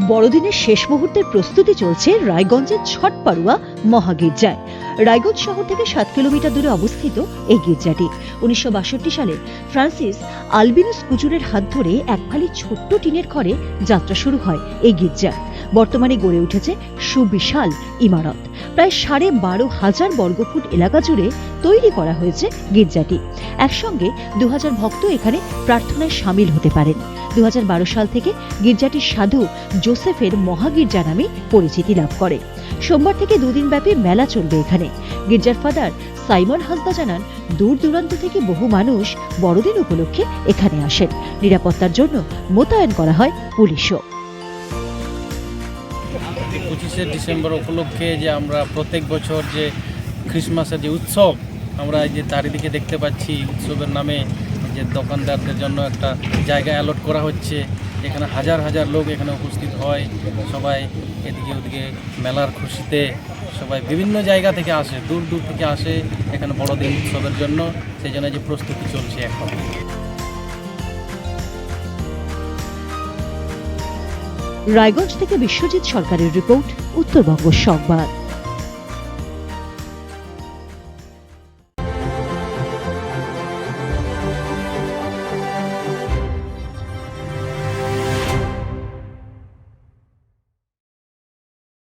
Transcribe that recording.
বড়দিনের শেষ মুহূর্তের প্রস্তুতি চলছে রায়গঞ্জের ছট পাড়ুয়া মহাগির্জায়। রায়গঞ্জ শহর থেকে সাত কিলোমিটার দূরে অবস্থিত এই গির্জাটি। উনিশশো বাষট্টি সালে ফ্রান্সিস আলবিনুস কুচুরের হাত ধরে এক ফালি ছোট্ট টিনের ঘরে যাত্রা শুরু হয় এই গির্জা বর্তমানে গড়ে উঠেছে সুবিশাল ইমারত। প্রায় সাড়ে বারো হাজার বর্গফুট এলাকা জুড়ে তৈরি করা হয়েছে গির্জাটি। একসঙ্গে দু হাজার ভক্ত এখানে প্রার্থনায় সামিল হতে পারেন। দু হাজার বারো সাল থেকে গির্জাটির সাধু জোসেফের মহাগির্জা নামে পরিচিতি লাভ করে। সোমবার থেকে দুদিন ব্যাপী মেলা চলবে এখানে। গির্জার ফাদার সাইমন হাসদা জানান, দূর দূরান্ত থেকে বহু মানুষ বড়দিন উপলক্ষে এখানে আসেন। নিরাপত্তার জন্য মোতায়েন করা হয় পুলিশও। পঁচিশে ডিসেম্বর উপলক্ষে যে আমরা প্রত্যেক বছর যে খ্রিসমাসের যে উৎসব, আমরা যে চারিদিকে দেখতে পাচ্ছি উৎসবের নামে যে দোকানদারদের জন্য একটা জায়গা অ্যালট করা হচ্ছে। এখানে হাজার হাজার লোক এখানে উপস্থিত হয়। সবাই এদিকে ওদিকে মেলার খুশিতে সবাই বিভিন্ন জায়গা থেকে আসে, দূর দূর থেকে আসে এখানে বড়দিন উৎসবের জন্য। সেই জন্য যে প্রস্তুতি চলছে এখন। রায়গঞ্জ থেকে বিশ্বজিৎ সরকারের রিপোর্ট উত্তরবঙ্গ সংবাদ।